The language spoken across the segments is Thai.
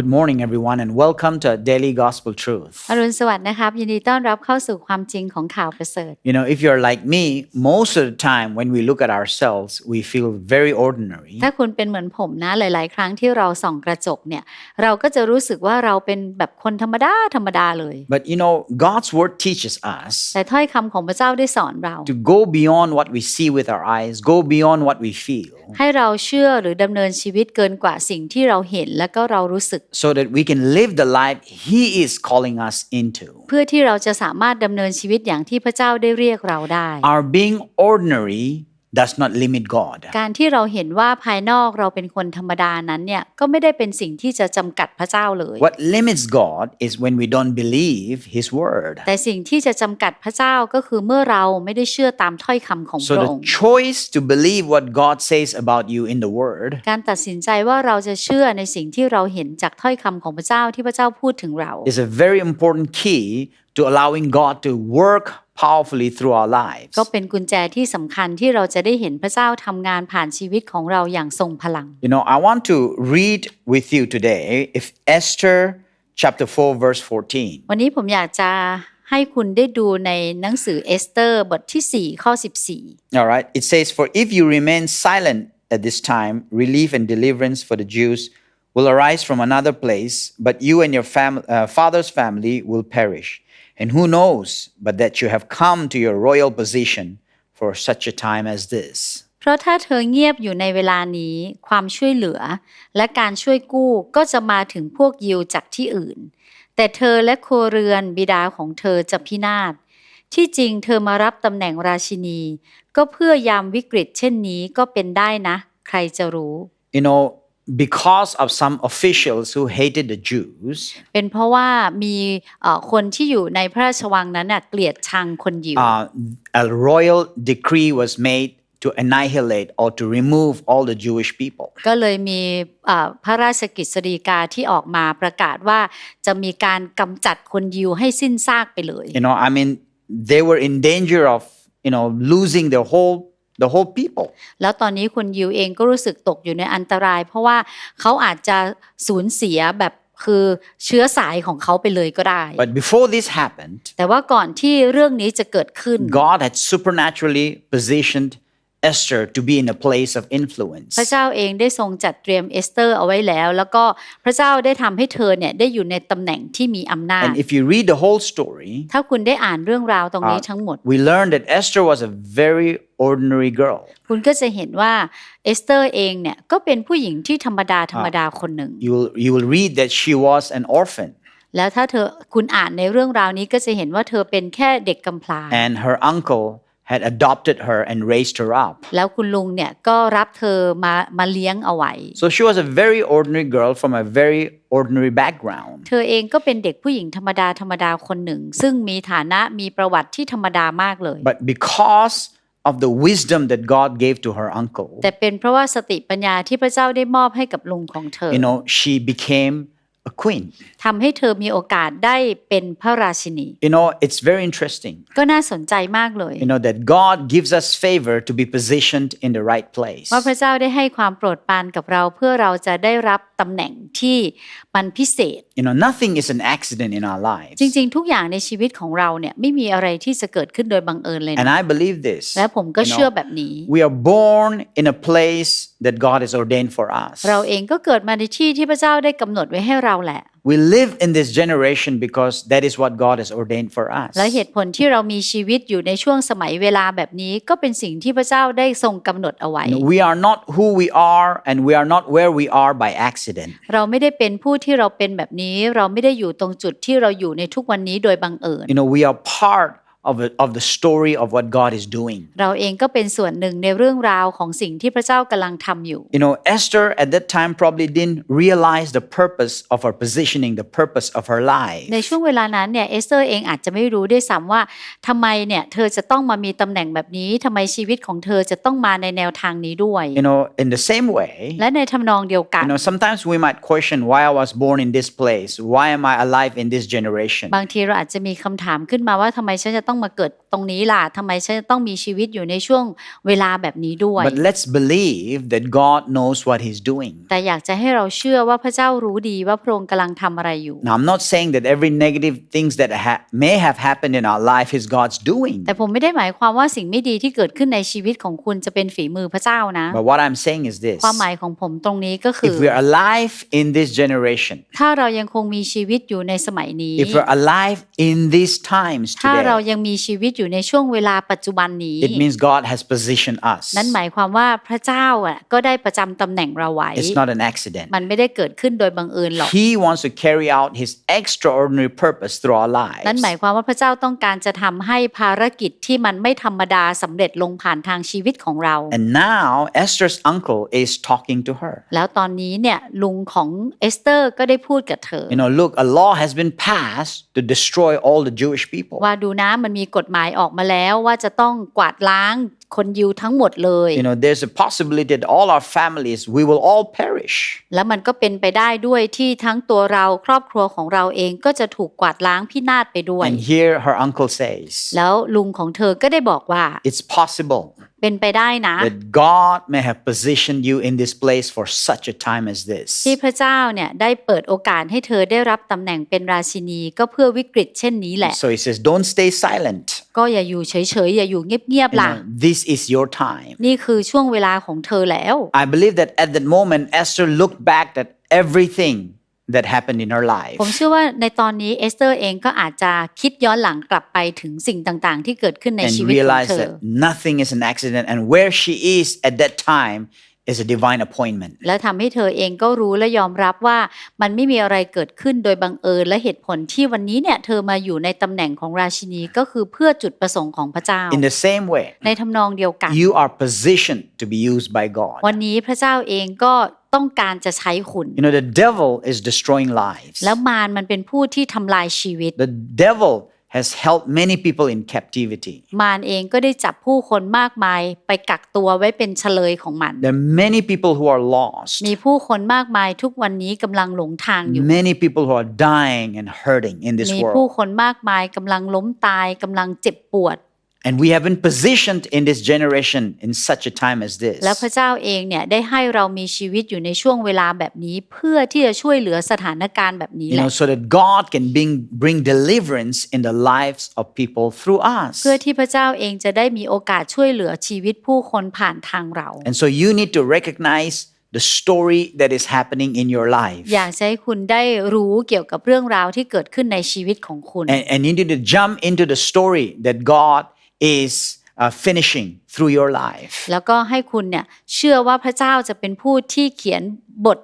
Good morning, everyone, and welcome to Daily Gospel Truth. อรุณสวัสดิ์นะครับ ยินดีต้อนรับเข้าสู่ความจริงของข่าวประเสริฐ You know, if you're like me, most of the time when we look at ourselves, we feel very ordinary. ถ้าคุณเป็นเหมือนผมนะ หลาย ๆ ครั้งที่เราส่องกระจกเนี่ย เราก็จะรู้สึกว่าเราเป็นแบบคนธรรมดา ธรรมดาเลย But you know, God's word teaches us แต่ถ้อยคำของพระเจ้าได้สอนเรา to go beyond what we see with our eyes, go beyond what we feel, ให้เราเชื่อหรือดำเนินชีวิตเกินกว่าสิ่งที่เราเห็นและก็เรารู้สึก so that we can live the life He is calling us into. เพื่อที่เราจะสามารถดำเนินชีวิตอย่างที่พระเจ้าได้เรียกเราได้ Our being ordinary does not limit God. การที่เราเห็นว่าภายนอกเราเป็นคนธรรมดานั้นเนี่ยก็ไม่ได้เป็นสิ่งที่จะจำกัดพระเจ้าเลย What limits God is when we don't believe His word. แต่สิ่งที่จะจำกัดพระเจ้าก็คือเมื่อเราไม่ได้เชื่อตามถ้อยคำของพ So ระอ the งค์ choice to believe what God says about you in the word การตัดสินใจว่าเราจะเชื่อในสิ่งที่เราเห็นจากถ้อยคำของพระเจ้าที่พระเจ้าพูดถึงเรา is a very important key to allowing God to work powerfully through our lives. ก็เป็นกุญแจที่สำคัญที่เราจะได้เห็นพระเจ้าทำงานผ่านชีวิตของเราอย่างทรงพลัง You know, I want to read with you today if Esther chapter 4 verse 14. วันนี้ผมอยากจะให้คุณได้ดูในหนังสือเอสเตอร์บทที่ 4 ข้อ 14 All right. It says, For if you remain silent at this time, relief and deliverance for the Jews will arise from another place, but you and your fam- uh, father's family will perish. And who knows but that you have come to your royal position for such a time as this. เพราะถ้าเธอเงียบอยู่ในเวลานี้ ความช่วยเหลือ และการช่วยกู้ก็จะมาถึงพวกยิวจากที่อื่น แต่เธอและโครัวเรือนบิดาของเธอจะพินาศ ที่จริงเธอมารับตำแหน่งราชินี ก็เพื่อยามวิกฤตเช่นนี้ก็เป็นได้นะ ใครจะรู้ You know, because of some officials who hated the Jews, เป็นเพราะว่ามีเอ่อคนที่อยู่ในพระราชวังนั้นน่ะเกลียดชังคนยิว uh, a royal decree was made to annihilate or to remove all the Jewish people. ก็เลยมีเอ่อพระราชกิจสฎีกาที่ออกมาประกาศว่าจะมีการกำจัดคนยิวให้สิ้นซากไปเลย You know, I mean, they were in danger of, you know, losing their whole the whole people. แล้วตอนนี้คนยิวเองก็รู้สึกตกอยู่ในอันตราย เพราะว่าเขาอาจจะสูญเสียแบบคือเชื้อสายของเขาไปเลยก็ได้ But before this happened, แต่ว่าก่อนที่เรื่องนี้จะเกิดขึ้น God had supernaturally positioned Esther to be in a place of influence. พระเจ้าเองได้ทรงจัดเตรียมเอสเตอร์เอาไว้แล้ว แล้วก็พระเจ้าได้ทำให้เธอเนี่ยได้อยู่ในตำแหน่งที่มีอำนาจ And if you read the whole story, ถ้าคุณได้อ่านเรื่องราวตรงนี้ทั้งหมด we learn that Esther was a very ordinary girl. คุณก็จะเห็นว่าเอสเตอร์เองเนี่ยก็เป็นผู้หญิงที่ธรรมดาธรรมดาคนหนึ่ง You will, you will read that she was an orphan แล้วถ้าเธอคุณอ่านในเรื่องราวนี้ก็จะเห็นว่าเธอเป็นแค่เด็กกำพร้า and her uncle had adopted her and raised her up. แล้วคุณลุงเนี่ยก็รับเธอมามาเลี้ยงเอาไว้ So she was a very ordinary girl from a very ordinary background. เธอเองก็เป็นเด็กผู้หญิงธรรมดาธรรมดาคนหนึ่ง ซึ่งมีฐานะมีประวัติที่ธรรมดามากเลย But because of the wisdom that God gave to her uncle, แต่เป็นเพราะว่าสติปัญญาที่พระเจ้าได้มอบให้กับลุงของเธอ you know, she became a queen. ทำให้เธอมีโอกาสได้เป็นพระราชินี You know, it's very interesting, ก็น่าสนใจมากเลย you know, that God gives us favor to be positioned in the right place. ว่าพระเจ้าได้ให้ความโปรดปรานกับเราเพื่อเราจะได้รับตำแหน่งที่มันพิเศษ You know, nothing is an accident in our lives. จริงๆ ทุกอย่างในชีวิตของเราเนี่ยไม่มีอะไรที่จะเกิดขึ้นโดยบังเอิญเลย And นะ I believe this. และผมก็ You เชื่อ know, แบบนี้ we are born in a place that God has ordained for us. เราเองก็เกิดมาในที่ที่พระเจ้าได้กำหนดไว้ให้เราแหละ We live in this generation because that is what God has ordained for us. และเหตุผลที่เรามีชีวิตอยู่ในช่วงสมัยเวลาแบบนี้ ก็เป็นสิ่งที่พระเจ้าได้ทรงกำหนดเอาไว้ You know, we are not who we are and we are not where we are by accident. เราไม่ได้เป็นผู้ที่เราเป็นแบบนี้ เราไม่ได้อยู่ตรงจุดที่เราอยู่ในทุกวันนี้โดยบังเอิญ You know, we are part of, it, of the story of what God is doing. เราเองก็เป็นส่วนหนึ่งในเรื่องราวของสิ่งที่พระเจ้ากำลังทำอยู่ You know, Esther at that time probably didn't realize the purpose of her positioning, the purpose of her life. ในช่วงเวลานั้นเนี่ยเอสเตอร์เองอาจจะไม่รู้ด้วยซ้ำว่าทำไมเนี่ยเธอจะต้องมามีตำแหน่งแบบนี้ทำไมชีวิตของเธอจะต้องมาในแนวทางนี้ด้วย You know, in the same way, และในทำนองเดียวกัน you know, sometimes we might question why I was born in this place. Why am I alive in this generation? บางทีเราอาจจะมีคำถามขึ้นมาว่าทำไมฉันจะต้อง ้องต้องมาเกิดตรงนี้ล่ะทำไมฉันจะต้องมีชีวิตอยู่ในช่วงเวลาแบบนี้ด้วย But let's believe that God knows what He's doing. แต่อยากจะให้เราเชื่อว่าพระเจ้ารู้ดีว่าพระองค์กำลังทำอะไรอยู่ Now, I'm not saying that every negative things that ha- may have happened in our life is God's doing. แต่ผมไม่ได้หมายความว่าสิ่งไม่ดีที่เกิดขึ้นในชีวิตของคุณจะเป็นฝีมือพระเจ้านะ But what I'm saying is this ความหมายของผมตรงนี้ก็คือ if we're alive in this generation, ถ้าเรายังคงมีชีวิตอยู่ในสมัยนี้ if we're alive in these times ถ้าเรา today, ยังมีชีวิตอยู่ในช่วงเวลาปัจจุบันนี้ it means God has positioned us. นั่นหมายความว่าพระเจ้าอะก็ได้ประจำตำแหน่งเราไว้ It's not an accident. มันไม่ได้เกิดขึ้นโดยบังเอิญหรอก He wants to carry out His extraordinary purpose through our lives. นั่นหมายความว่าพระเจ้าต้องการจะทำให้ภารกิจที่มันไม่ธรรมดาสำเร็จลงผ่านทางชีวิตของเรา And now Esther's uncle is talking to her. แล้วตอนนี้เนี่ยลุงของเอสเตอร์ก็ได้พูดกับเธอ You know, look, a law has been passed to destroy all the Jewish people. ว่าดูนะมันมีกฎหมายออกมาแล้วว่าจะต้องกวาดล้างคนยิวทั้งหมดเลย You know, there's a possibility that all our families, we will all perish. แล้วมันก็เป็นไปได้ด้วยที่ทั้งตัวเราครอบครัวของเราเองก็จะถูกกวาดล้างพินาศไปด้วย And here her uncle says, แล้วลุงของเธอก็ได้บอกว่า it's possible เป็นไปได้นะ that God may have positioned you in this place for such a time as this. ที่พระเจ้าเนี่ยได้เปิดโอกาสให้เธอได้รับตำแหน่งเป็นราชินีก็เพื่อวิกฤตเช่นนี้แหละ So he says, don't stay silent. ก็อย่าอยู่เฉยๆอย่าอยู่เงียบ You ๆล่ะ know, this is your time. นี่คือช่วงเวลาของเธอแล้ว I believe that at that moment, Esther looked back at everything that happened in her life. ผมเชื่อว่าในตอนนี้เอสเตอร์เองก็อาจจะคิดย้อนหลังกลับไปถึงสิ่งต่างๆ ที่เกิดขึ้นใน and ชีวิตของ realize เธอ that nothing is an accident and where she is at that time is a divine appointment. และทำให้เธอเองก็รู้และยอมรับว่ามันไม่มีอะไรเกิดขึ้นโดยบังเอิญและเหตุผลที่วันนี้เนี่ยเธอมาอยู่ในตำแหน่งของราชินีก็คือเพื่อจุดประสงค์ของพระเจ้า In the same way, ในทำนองเดียวกัน you are positioned to be used by God. วันนี้พระเจ้าเองก็ ต้องการจะใช้คุณ You know, the devil is destroying lives. แล้วมารมันเป็นผู้ที่ทำลายชีวิต The devil has held many people in captivity. มารเองก็ได้จับผู้คนมากมายไปกักตัวไว้เป็นเฉลยของมัน There are many people who are lost, มีผู้คนมากมายทุกวันนี้กำลังหลงทางอยู่ many people who are dying and hurting in this มีผู้ world. คนมากมายกำลังล้มตายกำลังเจ็บปวด And we have been positioned in this generation in such a time as this. แล้วพระเจ้าเองเนี่ยได้ให้เรามีชีวิตอยู่ในช่วงเวลาแบบนี้ เพื่อที่จะช่วยเหลือสถานการณ์แบบนี้ You แหละ know, so that God can bring, bring deliverance in the lives of people through us. เพื่อที่พระเจ้าเองจะได้มีโอกาสช่วยเหลือชีวิตผู้คนผ่านทางเรา And so you need to recognize the story that is happening in your life. อยากจะให้คุณได้รู้เกี่ยวกับเรื่องราวที่เกิดขึ้นในชีวิตของคุณ And, and you need to jump into the story that God is uh, finishing through your life. แล้วก็ให้คุณเนี่ยเชื่อว่าพระเจ้าจะเป็นผู้ที่เขียนบท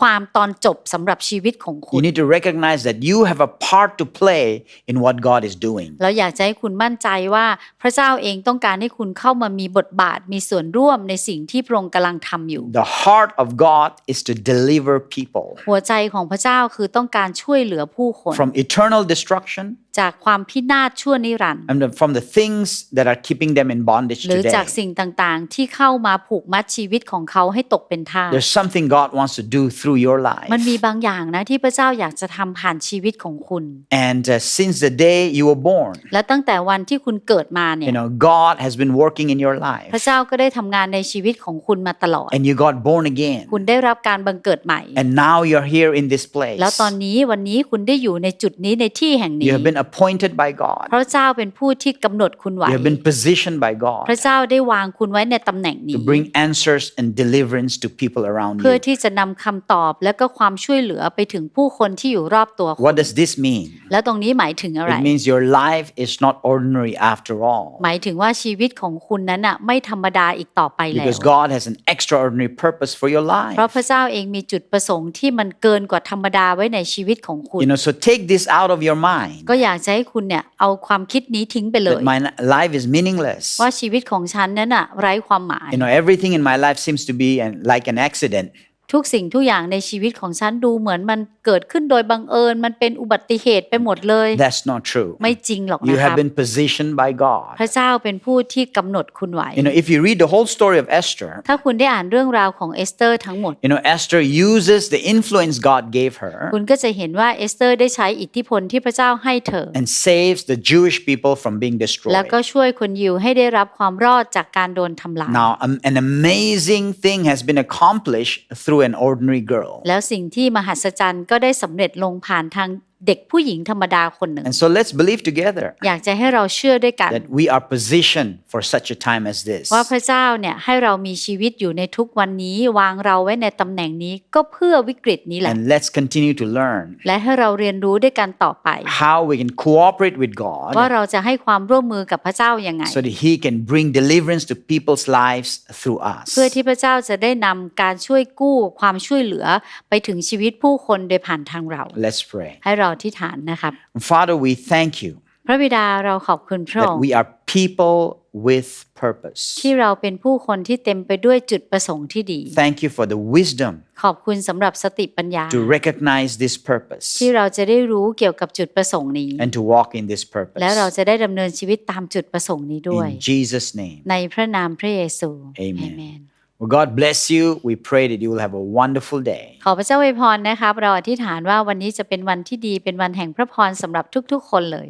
ความตอนจบสำหรับชีวิตของคุ You ณ need to recognize that you have a part to play in what God is doing. แล้วอยากจะให้คุณมั่นใจว่าพระเจ้าเองต้องการให้คุณเข้ามามีบทบาทมีส่วนร่วมในสิ่งที่พระองค์กำลังทำอยู่ The heart of God is to deliver people หัวใจของพระเจ้าคือต้องการช่วยเหลือผู้คน from eternal destruction จากความพินาศชั่วนิรันดร์ and from the things that are keeping them in bondage หรือจาก today. สิ่งต่างๆ ที่เข้ามาผูกมัดชีวิตของเขาให้ตกเป็นทาส There's something God wants to do through your life. มันมีบางอย่างนะที่พระเจ้าอยากจะทำผ่านชีวิตของคุณ And uh, since the day you were born, และตั้งแต่วันที่คุณเกิดมาเนี่ย you know, God has been working in your พระ life เจ้าก็ได้ทำงานในชีวิตของคุณมาตลอด and you got born again. คุณได้รับการบังเกิดใหม่ And now you're here in this place. แล้วตอนนี้วันนี้คุณได้อยู่ในจุดนี้ในที่แห่ง You นี้ have been appointed by God. พระเจ้าเป็นผู้ที่กำหนดคุณไว้ You have been positioned by พ God ระเจ้าได้วางคุณไว้ในตำแหน่งนี้ to bring answers and deliverance to people around เพื่อ you. ที่จะนำคำตอบและก็ความช่วยเหลือไปถึงผู้คนที่อยู่รอบตัวคุณ What does this mean? แล้วตรงนี้หมายถึงอะไร It means your life is not ordinary after all. หมายถึงว่าชีวิตของคุณนั้นน่ะไม่ธรรมดาอีกต่อไปแล้ว Because God has an extraordinary purpose for your เพราะ life. พระเจ้าเองมีจุดประสงค์ที่มันเกินกว่าธรรมดาไว้ในชีวิตของคุณ You know, so take this out of your mind ก็อยากจะให้คุณเนี่ยเอาความคิดนี้ทิ้งไปเลย that my life is meaningless. ว่าชีวิตของฉันนั้นน่ะไร้ความหมาย You know, everything in my life seems to be an, like an accident. ทุกสิ่งทุกอย่างในชีวิตของฉันดูเหมือนมันเกิดขึ้นโดยบังเอิญมันเป็นอุบัติเหตุไปหมดเลย That's not true. ไม่จริงหรอก You นะครั have บ been positioned by พ God. ระเจ้าเป็นผู้ที่กำหนดคุณไว้ You know, if you read the whole story of Esther, ถ้าคุณได้อ่านเรื่องราวของเอสเตอร์ทั้งหมด you know, Esther uses the influence God gave her คุณก็จะเห็นว่าเอสเตอร์ได้ใช้อิทธิพลที่พระเจ้าให้เธอ and saves the Jewish people from being แล้ว destroyed. ก็ช่วยคนยิวให้ได้รับความรอดจากการโดนทำลาย Now, um, an amazing thing has been accomplished through an ordinary girl. แล้วสิ่งที่มหัศจรรย์ก็ได้สำเร็จลงผ่านทางเด็กผู้หญิงธรรมดาคนหนึ่ง And so let's believe together อยากจะให้เราเชื่อด้วยกัน that we are positioned for such a time as this. ว่าพระเจ้าเนี่ยให้เรามีชีวิตอยู่ในทุกวันนี้วางเราไว้ในตำแหน่งนี้ก็เพื่อวิกฤตนี้แหละ And let's continue to learn และให้เราเรียนรู้ด้วยกันต่อไป how we can cooperate with ว่า God เราจะให้ความร่วมมือกับพระเจ้ายังไง so that He can bring deliverance to people's lives through us. เพื่อที่พระเจ้าจะได้นำการช่วยกู้ความช่วยเหลือไปถึงชีวิตผู้คนโดยผ่านทางเรา Let's pray. ให้เราที่ฐานนะครับ Father, we thank you พระบิดาเราขอบคุณพระอง that ค์ we are people with purpose. ที่เราเป็นผู้คนที่เต็มไปด้วยจุดประสงค์ที่ดี Thank you for the wisdom ขอบคุณสำหรับสติปัญญา to recognize this purpose ที่เราจะได้รู้เกี่ยวกับจุดประสงค์นี้ and to walk in this purpose. และเราจะได้ดำเนินชีวิตตามจุดประสงค์นี้ด้วย In Jesus' name. ในพระนามพระเยซู Amen. Amen Well, God bless you. We pray that you will have a wonderful day. ขอพระเจ้าอวยพรนะครับ เราอธิษฐานว่าวันนี้จะเป็นวันที่ดี เป็นวันแห่งพระพรสำหรับทุกๆ คนเลย